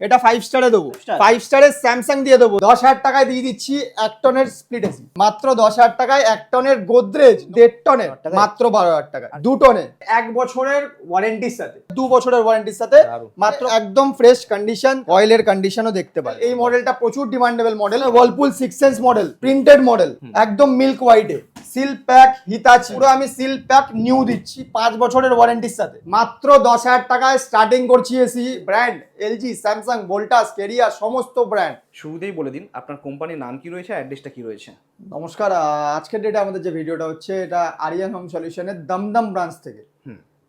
এটা ফাইভ স্টারে দেবো। ফাইভ স্টারের স্যামসাং দিয়ে দেবো। দশ হাজার টাকায় দিয়ে দিচ্ছি এক টনের স্প্লিট এসি মাত্র দশ হাজার টাকায় এক টনের গোদরেজ দেড় টনের মাত্র বারো হাজার টাকা দু টনে এক বছরের ওয়ারেন্টির সাথে? দু বছরের ওয়ারেন্টির সাথে মাত্র একদম ফ্রেশ কন্ডিশন অয়েলের কন্ডিশনও দেখতে পারে এই মডেলটা প্রচুর demandable model Whirlpool six sense model printed model একদম মিল্ক হোয়াইটে সিল প্যাক হিতাচি পুরো আমি সিল প্যাক নিউ দিচ্ছি পাঁচ বছরের ওয়ারেন্টির সাথে। মাত্র দশ হাজার টাকায় স্টার্টিং করছি AC brand LG Samsung Voltas Carrier সমস্ত ব্র্যান্ড শুরুতেই বলে দিন আপনার কোম্পানির নাম কি রয়েছে অ্যাড্রেসটা কি রয়েছে? নমস্কার আজকের ডেটে আমাদের যে ভিডিওটা হচ্ছে এটা আরিয়ান হোম সলিউশনের দমদম ব্রাঞ্চ থেকে।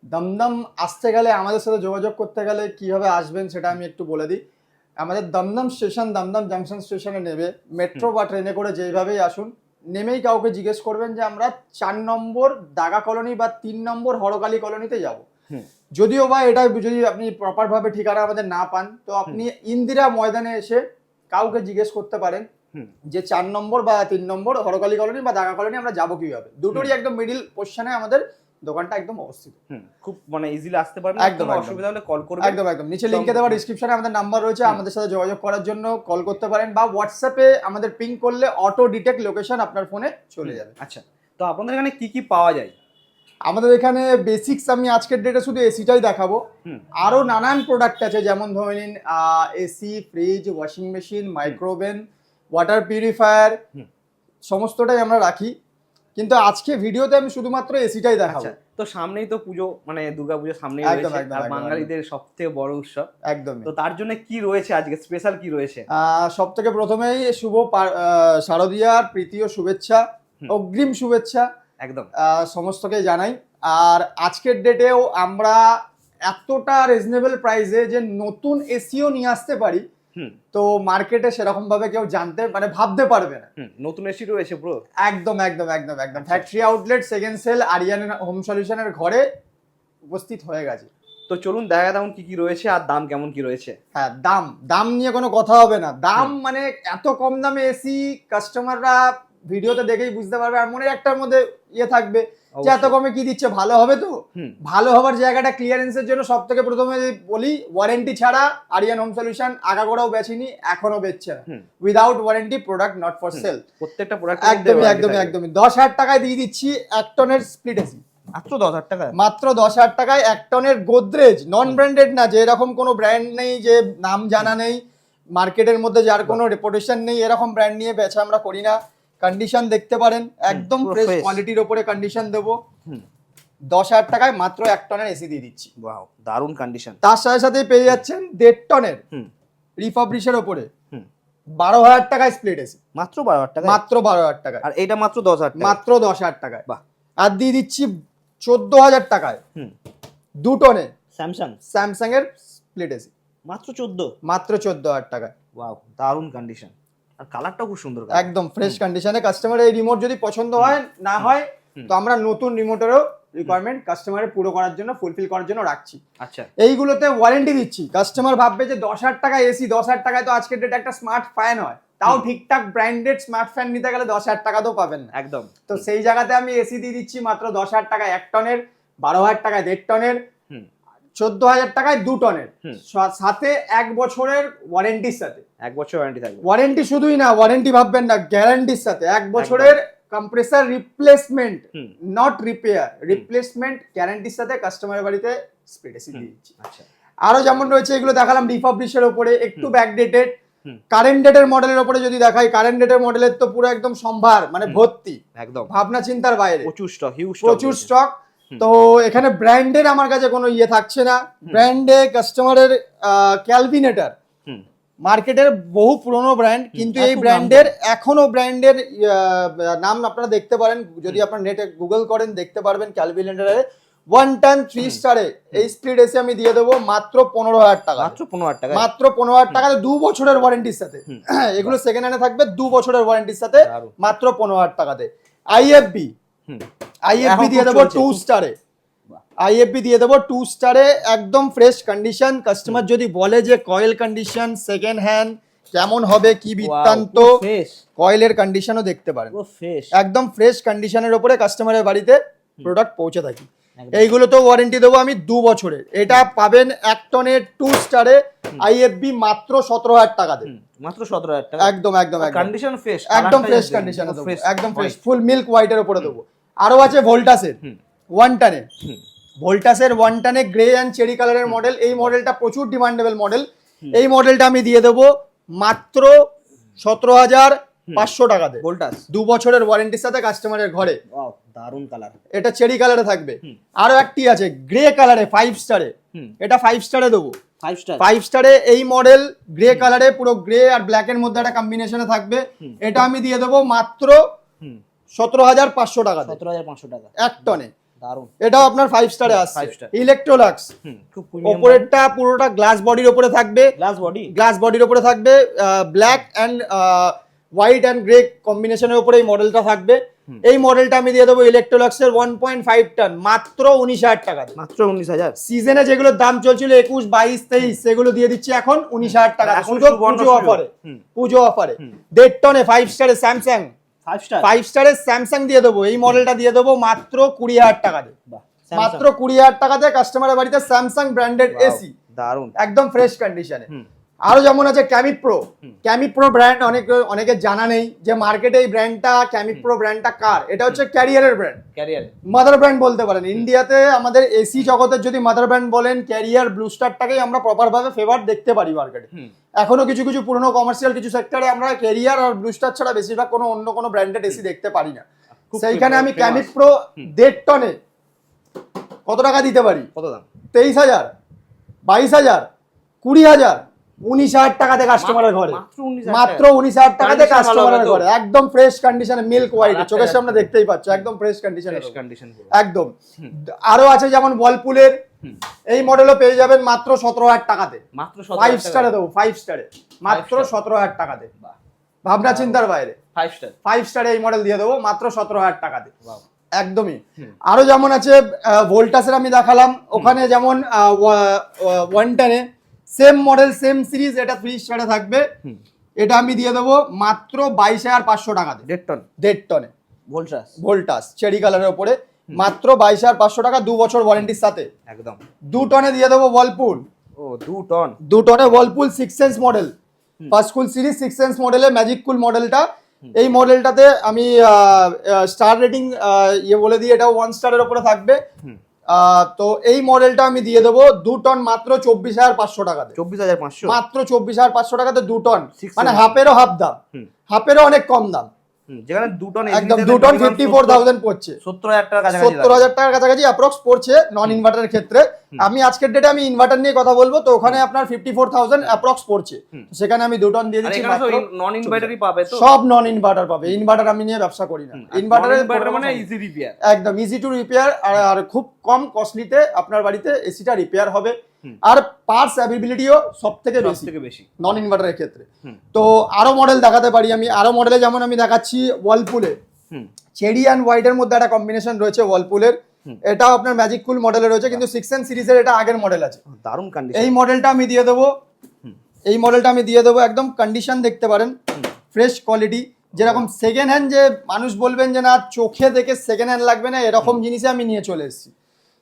দমদম আসতে গেলে আমাদের সাথে যোগাযোগ করতে গেলে কীভাবে আসবেন সেটা আমি একটু বলে দিই। আমাদের দমদম স্টেশন দমদম জাংশন স্টেশনে নেবে। মেট্রো বা ট্রেনে করে যেইভাবেই আসুন নেমেই কাউকে জিজ্ঞেস করবেন যে আমরা চার নম্বর দাগা কলোনি বা তিন নম্বর হরকালি কলোনিতে যাব। যদিও বা এটা যদি আপনি প্রপারভাবে ঠিকানা আমাদের না পান তো আপনি ইন্দিরা ময়দানে এসে কাউকে জিজ্ঞেস করতে পারেন যে চার নম্বর বা তিন নম্বর হরকালি কলোনি বা দাগা কলোনি আমরা যাব কীভাবে? দুটোরই একদম মিডিল পোর্শনে আমাদের দোকানটা একদম অবস্থিত। খুব মানে ইজিলি আসতে পারবেন একদম, অসুবিধা হলে কল করবেন। একদম একদম। নিচে লিঙ্কে দেওয়া ডিসক্রিপশনে আমাদের নাম্বার রয়েছে আমাদের সাথে যোগাযোগ করার জন্য কল করতে পারেন বা হোয়াটসঅ্যাপে আমাদের পিং করলে অটো ডিটেক্ট লোকেশন আপনার ফোনে চলে যাবে। আচ্ছা। তো আপনাদের এখানে কি কি পাওয়া যায়? আমাদের এখানে বেসিক্স আমি আজকের ডেটে শুধু এসিটাই দেখাবো। হুম। আরও নানান প্রোডাক্ট আছে যেমন ধরে নিন AC fridge washing machine micro oven water purifier. সমস্তটাই আমরা রাখি। কিন্তু আজকে ভিডিওতে আমি শুধুমাত্র এসিটাই দেখাবো। আচ্ছা তো সামনেই তো পুজো মানে দুর্গা পুজো সামনেই রয়েছে আর বাঙালিদের সব থেকে বড় উৎসব। একদমই। তো তার জন্য কি রয়েছে আজকে? স্পেশাল কি রয়েছে? সব থেকে প্রথমেই শুভ শারদীয়ার প্রীতীয় শুভেচ্ছা অগ্রিম শুভেচ্ছা একদম। সমস্তকে জানাই। আর আজকের ডেটেও আমরা এতটা রিজনেবল প্রাইসে যে নতুন এসিও নিয়ে আসতে পারি তো মার্কেটে সেরকম ভাবে কেউ জানতে মানে ভাবতে পারবে না। নতুন এসি রয়েছে ব্রো একদম একদম একদম একদম। Factory outlet second sale Aryan home সলিউশনের ঘরে উপস্থিত হয়ে গেছে। তো চলুন দেখা তেমন কি কি রয়েছে আর দাম কেমন কি রয়েছে। হ্যাঁ দাম দাম নিয়ে কোনো কথা হবে না। দাম মানে এত কম দামে এসি কাস্টমাররা ভিডিওতে দেখেই বুঝতে পারবে। আর মনে একটার মধ্যে ইয়ে থাকবে যে এত কমে কি দিচ্ছে? ভালো হবে তো? ভালো হবার জায়গাটা ক্লিয়ারেন্সের জন্য সব থেকে প্রথমে বলি ওয়ারেন্টি ছাড়া আরিয়ান হোম সলিউশন আগাগোড়াও বেচেনি এখনও বেচছে না। Without warranty product not for sale প্রত্যেকটা প্রোডাক্ট একদমই একদমই একদমই। দশ হাজার টাকায় দিয়ে দিচ্ছি এক টনের স্প্লিট এসি মাত্র দশ হাজার টাকা মাত্র দশ হাজার টাকায় এক টনের গোদরেজ। নন ব্র্যান্ডেড না যে এরকম কোনো ব্র্যান্ড নেই যে নাম জানা নেই মার্কেটের মধ্যে যার কোনো রেপুটেশন নেই এরকম ব্র্যান্ড নিয়ে বেচা আমরা করি না। কন্ডিশন দেখতে পারেন একদম ফ্রেশ কোয়ালিটির ওপরে কন্ডিশন দেবো। দশ হাজার টাকায় মাত্র এক টনের এসি দিয়ে দিচ্ছি। ওয়াও দারুণ কন্ডিশন তার সাথে সাথে পেয়ে যাচ্ছেন দেড় টনের রিফাবলিশের ওপরে। বারো হাজার টাকায় স্প্লিট এসি মাত্র বারো হাজার টাকা মাত্র বারো হাজার টাকায়। আর এটা মাত্র দশ হাজার মাত্র দশ হাজার টাকায়। বাহ। আর দিয়ে দিচ্ছি চোদ্দ হাজার টাকায়। দু টনে স্যামসাং স্যামসাং এর স্প্লিট এসি মাত্র চোদ্দ? মাত্র চোদ্দ হাজার টাকায়। ওয়াও দারুণ কন্ডিশন আর কালারটাও খুব সুন্দর একদম ফ্রেশ কন্ডিশনে কাস্টমার এই রিমোট যদি পছন্দ হয় না হয় তো আমরা নতুন রিমোটেরও রিকোয়ারমেন্ট কাস্টমারের পুরো করার জন্য ফুলফিল করার জন্য রাখছি। আচ্ছা। এইগুলোতে ওয়ারেন্টি দিচ্ছি। কাস্টমার ভাববে যে দশ হাজার টাকা এসি দশ হাজার টাকায় তো আজকের ডেটে একটা স্মার্ট ফ্যান হয়। তাও ঠিকঠাক ব্র্যান্ডেড স্মার্ট ফ্যান নিতে গেলে দশ হাজার টাকা তো পাবেন না। একদম। তো সেই জায়গাতে আমি এসি দিয়ে দিচ্ছি মাত্র দশ হাজার টাকায় এক টনের বারো হাজার টাকায় দেড় টনের চোদ্দ হাজার টাকায় দু টনের। সাথে এক বছরের ওয়ারেন্টির সাথে। এক বছর ওয়ারেন্টি থাকবে। ওয়ারেন্টি শুধুই না ওয়ারেন্টি ভাববেন না গ্যারান্টির সাথে। এক বছরের compressor replacement not repair replacement গ্যারান্টির সাথে কাস্টমারের বাড়িতে স্পিড এসি দিচ্ছি। আচ্ছা। আরও যেমন রয়েছে এগুলো দেখালাম রিপাবলিশের ওপরে একটু। ব্যাকডেটেড। কারেন্ট ডেটের মডেলের ওপরে যদি দেখাই কারেন্ট ডেটের মডেলের তো পুরো একদম সম্ভার মানে ভর্তি। একদম। ভাবনা চিন্তার বাইরে। প্রচুর স্টক হিউজ প্রচুর স্টক। তো এখানে ব্র্যান্ডের আমার কাছে কোনো ইয়ে থাকছে না। ব্র্যান্ডে কাস্টমারের ক্যালভিনেটার। মার্কেটের বহু পুরনো ব্র্যান্ড কিন্তু এই ব্র্যান্ডের এখনও ব্র্যান্ডের নাম আপনারা দেখতে পারেন। যদি আপনার নেটে গুগল করেন দেখতে পারবেন ক্যালভিনেটারে ওয়ান টান থ্রি স্টারে এই স্প্লিট এসে আমি দিয়ে দেবো মাত্র পনেরো হাজার টাকা। মাত্র পনেরো হাজার টাকা মাত্র পনেরো হাজার টাকা দু বছরের ওয়ারেন্টির সাথে। এগুলো সেকেন্ড হ্যান্ডে থাকবে। দু বছরের ওয়ারেন্টির সাথে মাত্র পনেরো হাজার টাকাতে। আইএফবি আইএফবি দিয়ে দেবো টু স্টারে আইএফবি দিয়ে দেবো টু স্টারে একদম ফ্রেশ কন্ডিশন কাস্টমার যদি বলে যে কয়েল কন্ডিশন সেকেন্ড হ্যান্ড কেমন হবে কি বৃত্তান্ত কয়েলের কন্ডিশনও দেখতে পারেন। একদম ফ্রেশ কন্ডিশনের ওপরে কাস্টমারের বাড়িতে প্রোডাক্ট পৌঁছে থাকি। এইগুলো তো ওয়ারেন্টি দেবো আমি দু বছরের। এটা পাবেন এক টনের টু স্টারে আইএফবি মাত্র সতেরো হাজার টাকা দেবে। মাত্র সতেরো হাজার টাকা। একদম একদম একদম। কন্ডিশন ফ্রেশ একদম ফ্রেশ কন্ডিশনে একদম ফ্রেশ ফুল মিল্ক হোয়াইটের উপরে দেবো। আরও আছে ভোল্টাসের ওয়ান টানে ভোল্টাসের ওয়ান টানে গ্রে অ্যান্ড চেরি কালারের মডেল এই মডেলটা প্রচুর ডিমান্ডেবল মডেল এই মডেলটা আমি দিয়ে দেবো মাত্র সতেরো হাজার পাঁচশো টাকাতে। ভোল্টাস। দু বছরের ওয়ারেন্টির সাথে কাস্টমারের ঘরে। দারুণ কালার এটা চেরি কালারে থাকবে। আরও একটি আছে গ্রে কালারে ফাইভ স্টারে এটা ফাইভ স্টারে দেবো। ফাইভ স্টারে এই মডেল গ্রে কালারে পুরো গ্রে আর ব্ল্যাক এর মধ্যে একটা কম্বিনেশনে থাকবে। এটা আমি দিয়ে দেবো মাত্র সতেরো হাজার পাঁচশো টাকাতে সতেরো হাজার পাঁচশো টাকা। এক টনে। দারুণ এটাও আপনার ফাইভ স্টারে আসছে। ইলেকট্রোলাক্স ওপরেরটা পুরোটা গ্লাস বডির থাকবে। গ্লাস বডি গ্লাস বডির থাকবে। Black and white and grey কম্বিনেশনের উপরে এই মডেলটা থাকবে। এই মডেলটা আমি দিয়ে দেবো ইলেকট্রোলাক্সের ওয়ান পয়েন্ট ফাইভ টন মাত্র উনিশ হাজার টাকা মাত্র উনিশ হাজার? সিজনে যেগুলোর দাম চলছিল একুশ বাইশ তেইশ সেগুলো দিয়ে দিচ্ছি এখন উনিশ হাজার টাকা পুজো অফারে পুজো অফারে দেড় টনে ফাইভ স্টারে স্যামসাং ফাইভ স্টারের স্যামসাং দিয়ে দেবো। এই মডেলটা দিয়ে দেবো মাত্র কুড়ি হাজার টাকা দিয়ে। মাত্র কুড়ি হাজার টাকাতে কাস্টমারের বাড়িতে স্যামসাং ব্র্যান্ডেড এসি দারুণ একদম ফ্রেশ কন্ডিশনে হুম আরও যেমন আছে ক্যামিপ্রো ক্যামিপ্রো ব্র্যান্ড অনেক অনেকের জানা নেই যে মার্কেটে এই ব্র্যান্ডটা ক্যামিপ্রো ব্র্যান্ডটা কার? এটা হচ্ছে ক্যারিয়ারের ব্র্যান্ড ক্যারিয়ার মাদার ব্র্যান্ড বলতে পারেন। ইন্ডিয়াতে আমাদের এসি জগতের যদি মাদার ব্র্যান্ড বলেন ক্যারিয়ার ব্লু স্টারটাকেই আমরা প্রপার ভাবে ফেভার দেখতে পারি মার্কেটে এখনও কিছু কিছু পুরনো কমার্শিয়াল কিছু সেক্টরে আমরা ক্যারিয়ার আর ব্লু স্টার ছাড়া বেশিরভাগ কোনো অন্য কোনো ব্র্যান্ডেড এসি দেখতে পারি না। সেইখানে আমি ক্যামিপ্রো দেড় টনে কত টাকা দিতে পারি? কত দাম? তেইশ হাজার বাইশ হাজার কুড়ি হাজার উনিশ হাজার টাকাতে কাস্টমারের ঘরে। মাত্র উনিশ হাজার টাকাতে কাস্টমারের ঘরে। একদম ফ্রেশ কন্ডিশনে মিল্ক হোয়াইট চোখের সামনে দেখতেই পাচ্ছ একদম ফ্রেশ কন্ডিশনে। একদম। আরও আছে যেমন ওয়ালপুলের হুম। এই মডেলও পেয়ে যাবেন মাত্র সতেরো হাজার টাকাতে। মাত্র ফাইভ স্টারে দেবো ফাইভ স্টারে মাত্র সতেরো হাজার টাকাতে। ভাবনা চিন্তার বাইরে। ফাইভ স্টার ফাইভ স্টারে এই মডেল দিয়ে দেবো মাত্র সতেরো হাজার টাকাতে। একদমই। আরও যেমন আছে ভোল্টাসের আমি দেখালাম। ওখানে যেমন ওয়ান টেনে সেম মডেল সেম সিরিজ এটা থ্রি স্টারে থাকবে। এটা আমি দিয়ে দেবো মাত্র বাইশ হাজার পাঁচশো টাকাতে দেড় টন। দেড় টনে। ভোল্টাস ভোল্টাস চেরি কালারের উপরে। মাত্র বাইশ হাজার পাঁচশো টাকা দু বছর ওয়ারেন্টির সাথে। একদম। দু টনে দিয়ে দেবো ওয়ালপুল ও দু টন। দু টনে Whirlpool six sense model first cool series six sense মডেলের ম্যাজিক কুল মডেলটা এই মডেলটাতে আমি স্টার রেটিং ইয়ে বলে দিই এটা ওয়ান স্টারের উপরে থাকবে। তো এই মডেলটা আমি দিয়ে দেবো দু টন মাত্র চব্বিশ হাজার পাঁচশো টাকাতে চব্বিশ হাজার পাঁচশো? মাত্র চব্বিশ হাজার পাঁচশো টাকাতে দু টন। মানে হাফেরও হাফ দাম। হাফেরও অনেক কম দাম। যেখানে দু টন একদম দু টন ফিফটি ফোর থাউজেন্ড পড়ছে। সত্তর হাজার টাকা কাছাকাছি সত্তর হাজার টাকার কাছাকাছি অ্যাপ্রক্স পড়ছে নন ইনভার্টারের ক্ষেত্রে। আমি আজকের ডেটে আমি ইনভার্টার নিয়ে কথা বলব তো ওখানে আপনার ফিফটি ফোর থাউজেন্ড অ্যাপ্রক্স পড়ছে সেখানে আমি দুটন দিয়ে আর দিচ্ছি নন ইনভার্টারই পাবে তো? সব নন ইনভার্টার পাবে ইনভার্টার আমি নিয়ে ব্যবসা করি না। ইনভার্টারের মানে ইজি রিপেয়ার একদম ইজি টু রিপেয়ার আর খুব কম কস্টলিতে আপনার বাড়িতে এসিটা রিপেয়ার হবে। আর পার্টস অ্যাভেবিলিটিও সব থেকে বেশি। থেকে বেশি। নন ইনভার্টারের ক্ষেত্রে। তো আরও মডেল দেখাতে পারি আমি। আরও মডেলে যেমন আমি দেখাচ্ছি ওয়ালপুলে চেরি অ্যান্ড হোয়াইটের মধ্যে একটা কম্বিনেশন রয়েছে ওয়ালপুলের। এটাও আপনার ম্যাজিক কুল মডেলে রয়েছে কিন্তু সিক্স এন্ড সিরিজের এটা আগের মডেল আছে। দারুণ কন্ডিশন এই মডেলটা আমি দিয়ে দেবো। এই মডেলটা আমি দিয়ে দেবো। একদম কন্ডিশন দেখতে পারেন। ফ্রেশ কোয়ালিটি যেরকম সেকেন্ড হ্যান্ড যে মানুষ বলবেন যে না চোখে দেখে সেকেন্ড হ্যান্ড লাগবে না এরকম জিনিসে আমি নিয়ে চলে এসেছি।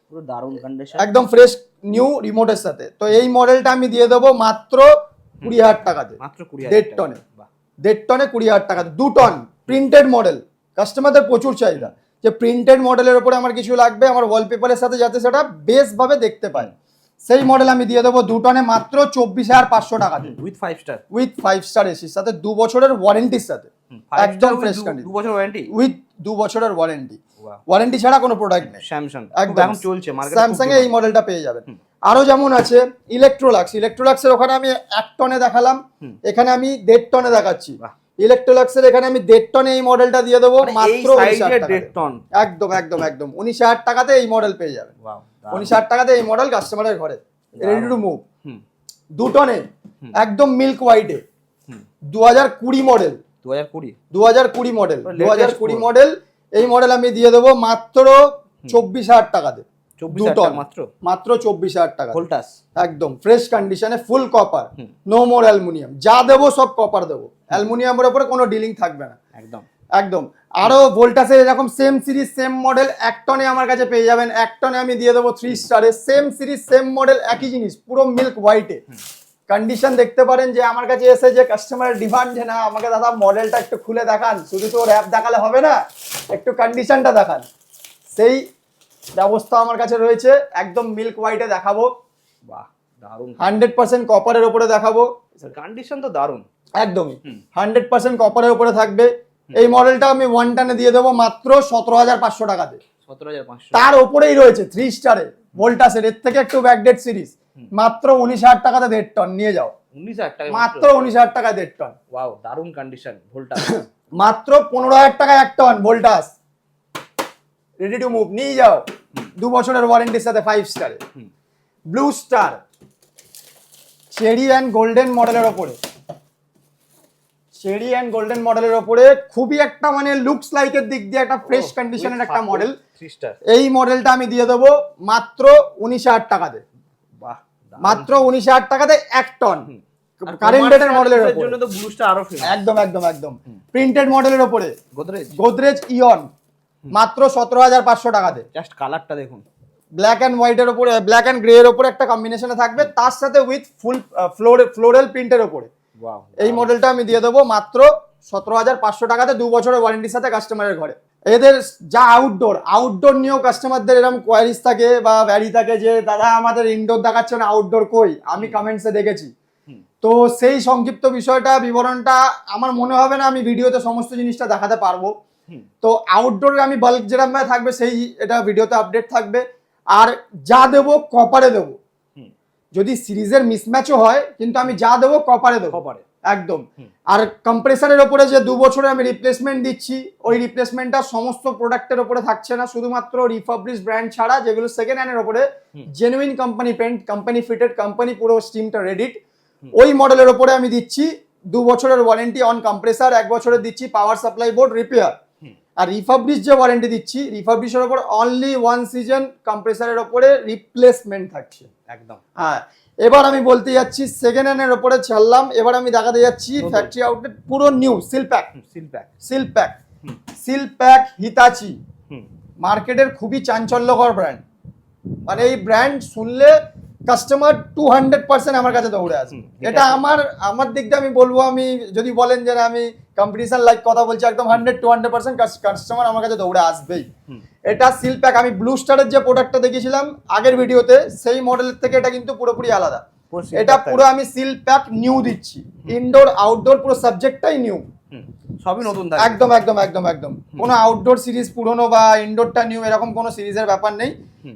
পুরো দারুণ কন্ডিশন একদম ফ্রেশ নিউ রিমোটের সাথে। তো এই মডেলটা আমি দিয়ে দেবো মাত্র কুড়ি হাজার টাকাতে মাত্র কুড়ি দেড় টনে। টাকা। দেড় টনে কুড়ি হাজার টাকাতে দু টন প্রিন্টেড মডেল কাস্টমারদের প্রচুর চাহিদা। যে প্রিন্টেড মডেলের উপরে আমার কিছু লাগবে আমার ওয়ালপেপারের সাথে যাতে সেটা বেশ ভাবে দেখতে পায়। সেই মডেল আমি দিয়ে দেবো দু টনে মাত্র চব্বিশ হাজার পাঁচশো টাকাতে with five star with five star এসির সাথে দু বছরের ওয়ারেন্টির সাথে। একদম fresh condition। দু বছর ওয়ারেন্টি উইথ দু বছরের ওয়ারেন্টি ওয়ারেন্টি ছাড়া কোনো প্রোডাক্ট নেই। স্যামসাং একদম। এখন চলছে মার্কেটে স্যামসাং এ এই মডেলটা পেয়ে যাবেন। আরও যেমন আছে ইলেকট্রোলাক্স ইলেকট্রোলাক্সের ওখানে আমি এক টনে দেখালাম। এখানে আমি দেড় টনে দেখাচ্ছি। ইলেকট্রোলাক্সের এখানে আমি দেড় টনে এই মডেলটা দিয়ে দেবো মানে মাত্র। টন। একদম একদম একদম। উনিশ হাজার টাকাতে এই মডেল পেয়ে যাবেন। উনিশ হাজার টাকাতে এই মডেল কাস্টমারের ঘরে। রেডি টু মুভ দু টনে একদম মিল্ক হোয়াইটে দু হাজার কুড়ি মডেল দু হাজার কুড়ি? দু হাজার কুড়ি মডেল দু হাজার কুড়ি। মডেল এই মডেল আমি দিয়ে দেবো মাত্র চব্বিশ হাজার টাকাতে। মাত্র? মাত্র চব্বিশ হাজার টাকা ভোল্টাস একদম ফ্রেশ কন্ডিশনে full copper. No more aluminium যা দেবো সব কপার দেবো। অ্যালুমিনিয়ামের উপরে কোনো ডিলিং থাকবে না। একদম। একদম। আরও ভোল্টাসের এরকম সেম সিরিজ সেম মডেল এক টনে আমার কাছে পেয়ে যাবেন। এক টনে আমি দিয়ে দেবো থ্রি স্টারে সেম সিরিজ সেম মডেল একই জিনিস পুরো মিল্ক হোয়াইটে কন্ডিশন দেখতে পারেন যে আমার কাছে এসে যে কাস্টমারের ডিমান্ড যে না আমাকে দাদা মডেলটা একটু খুলে দেখান শুধু তো র্যাপ দেখালে হবে না একটু কন্ডিশনটা দেখান। সেই ব্যবস্থা আমার কাছে রয়েছে একদম মিল্ক হোয়াইটে দেখাবো। বাহ হান্ড্রেড পার্সেন্ট কপারের ওপরে দেখাবো। কন্ডিশন তো দারুণ একদমই। হান্ড্রেড পার্সেন্ট কপারের উপরে থাকবে। এই মডেলটা আমি ওয়ান টানে দিয়ে দেবো মাত্র সতেরো হাজার পাঁচশো টাকাতে। তার ওপরেই রয়েছে থ্রি স্টারে ভোল্টাসের এর থেকে একটু ব্যাকডেট সিরিজ মাত্র উনিশ হাজার টাকাতে দেড় টন নিয়ে যাও। উনিশ হাজার টাকা মাত্র উনিশ হাজার টাকা দেড় টন ওয়াও দারুণ কন্ডিশন ভোল্টা মাত্র পনেরো হাজার টাকায় এক ton Voltas ready to move নিয়ে যাও। দু বছরের ওয়ারেন্টির সাথে ফাইভ স্টারে Blue Star cherry and golden মডেলের ওপরে। চেরি অ্যান্ড গোল্ডেন মডেলের ওপরে খুবই একটা মানে লুকস লাইকের দিক দিয়ে একটা ফ্রেশ কন্ডিশনের একটা মডেল এই মডেলটা আমি দিয়ে দেবো মাত্র উনিশ হাজার টাকাতে। বাহ মাত্র উনিশ হাজার টাকাতে এক টন। কারেন্ট ডেটের মডেলের জন্য তো আরও একদম একদম একদম। প্রিন্টেড মডেলের ওপরে। গোদরেজ গোদরেজ ইয়ন মাত্র সতেরো হাজার পাঁচশো টাকাতে। জাস্ট কালারটা দেখুন। ব্ল্যাক অ্যান্ড হোয়াইটের ওপরে ব্ল্যাক অ্যান্ড গ্রে এর ওপরে একটা কম্বিনেশনে থাকবে। তার সাথে উইথ ফুল ফ্লোর ফ্লোরাল প্রিন্টের ওপরে। ওয়াও এই মডেলটা আমি দিয়ে দেবো মাত্র সতেরো হাজার পাঁচশো টাকাতে দু বছরের ওয়ারেন্টির সাথে কাস্টমারের ঘরে। এদের যা আউটডোর আউটডোর নিয়েও কাস্টমারদের এরকম কোয়ারিজ থাকে বা ভ্যারি থাকে যে দাদা আমাদের ইনডোর দেখাচ্ছে না আউটডোর কই? আমি কমেন্টসে দেখেছি। তো সেই সংক্ষিপ্ত বিষয়টা বিবরণটা আমার মনে হবে না আমি ভিডিওতে সমস্ত জিনিসটা দেখাতে পারব। তো আউটডোরে আমি বাল্ক যেরকম থাকবে সেই এটা ভিডিওতে আপডেট থাকবে। আর যা দেবো কপারে দেবো। যদি সিরিজের মিসম্যাচও হয় কিন্তু আমি যা দেবো কপারে দেবো। খবরে একদম। আর কম্প্রেসারের ওপরে যে দু বছরে আমি রিপ্লেসমেন্ট দিচ্ছি ওই রিপ্লেসমেন্টটা সমস্ত প্রোডাক্টের ওপরে থাকছে না। শুধুমাত্র রিফাবলিশ ব্র্যান্ড ছাড়া যেগুলো সেকেন্ড হ্যান্ডের ওপরে genuine company paint company fitted company পুরো স্টিমটা রেডিট ওই মডেলের ওপরে আমি দিচ্ছি দু বছরের ওয়ারেন্টি অন কম্প্রেসার এক বছরের দিচ্ছি পাওয়ার সাপ্লাই বোর্ড রিপেয়ার আর রিফাবলিশ যে ওয়ারেন্টি দিচ্ছি রিফাবলিশের ওপর অনলি ওয়ান সিজন কম্প্রেসারের ওপরে রিপ্লেসমেন্ট থাকছে। একদম। হ্যাঁ এবার আমি বলতে যাচ্ছি সেকেন্ড হ্যান্ডের ওপরে ছাড়লাম এবার আমি দেখাতে যাচ্ছি ফ্যাক্টরি আউটলেট পুরো new seal pack seal pack seal pack. Seal pack Hitachi মার্কেটের খুবই চাঞ্চল্যকর ব্র্যান্ড মানে এই ব্র্যান্ড শুনলে কাস্টমার টু হান্ড্রেড পার্সেন্ট আমার কাছে দৌড়ে আসবে এটা আমার আমার দিক দিয়ে আমি বলব আমি যদি বলেন যে আমি কম্পিটিশন লাইক কথা বলছি একদম hundred to hundred percent customer আমার কাছে দৌড়ে আসবেই। এটা সিল প্যাক আমি ব্লু স্টারের যে প্রোডাক্টটা দেখিয়েছিলাম আগের ভিডিওতে সেই মডেলের থেকে এটা কিন্তু পুরোপুরি আলাদা। এটা পুরো আমি সিল প্যাক নিউ দিচ্ছি। ইনডোর আউটডোর পুরো সাবজেক্টটাই নিউ। সবই নতুন থাকবে একদম একদম একদম একদম। কোনো আউটডোর সিরিজ পুরনো বা ইনডোরটা নিউ এরকম কোনো সিরিজের ব্যাপার নেই।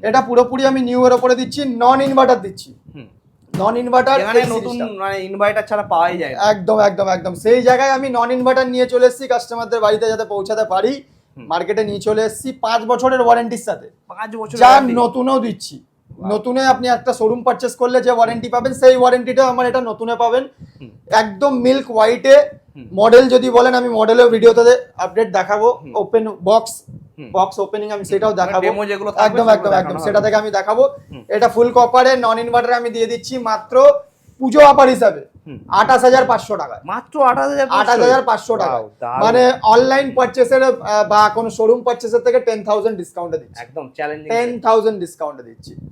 এটা পুরোপুরি আমি নিউ এর ওপরে দিচ্ছি নন ইনভার্টার দিচ্ছি। হুম। নন ইনভার্টার নতুন মানে ইনভার্টার ছাড়া পাওয়াই যায় একদম একদম একদম। সেই জায়গায় আমি নন ইনভার্টার নিয়ে চলে এসেছি কাস্টমারদের বাড়িতে যাতে পৌঁছাতে পারি। মার্কেটে নিয়ে চলে এসেছি পাঁচ বছরের ওয়ারেন্টির সাথে। পাঁচ বছর যা নতুনও দিচ্ছি। নতুনে আপনি একটা শোরুম পারচেস করলে যে ওয়ারেন্টি পাবেন সেই ওয়ারেন্টিটা আমার এটা নতুনে পাবেন। একদম মিল্ক হোয়াইটে। মডেল যদি বলেন আমি মডেলেও ভিডিওতে আপডেট দেখাবো। ওপেন বক্স বক্স ওপেনিং আমি সেটাও দেখাবো। demo যেগুলো একদম একদম একদম সেটা থেকে আমি দেখাবো। এটা ফুল কপারে নন ইনভার্টার আমি দিয়ে দিচ্ছি মাত্র পুজো অফার হিসাবে। আঠাশ হাজার পাঁচশো টাকা মাত্র আঠাশ হাজার পাঁচশো? টাকা মানে অনলাইন পারচেসের বা কোনো শোরুম পারচেসের থেকে টেন থাউজেন্ড ডিসকাউন্টে দিচ্ছি। একদম চ্যালেঞ্জিং টেন থাউজেন্ড ডিসকাউন্টে দিচ্ছি।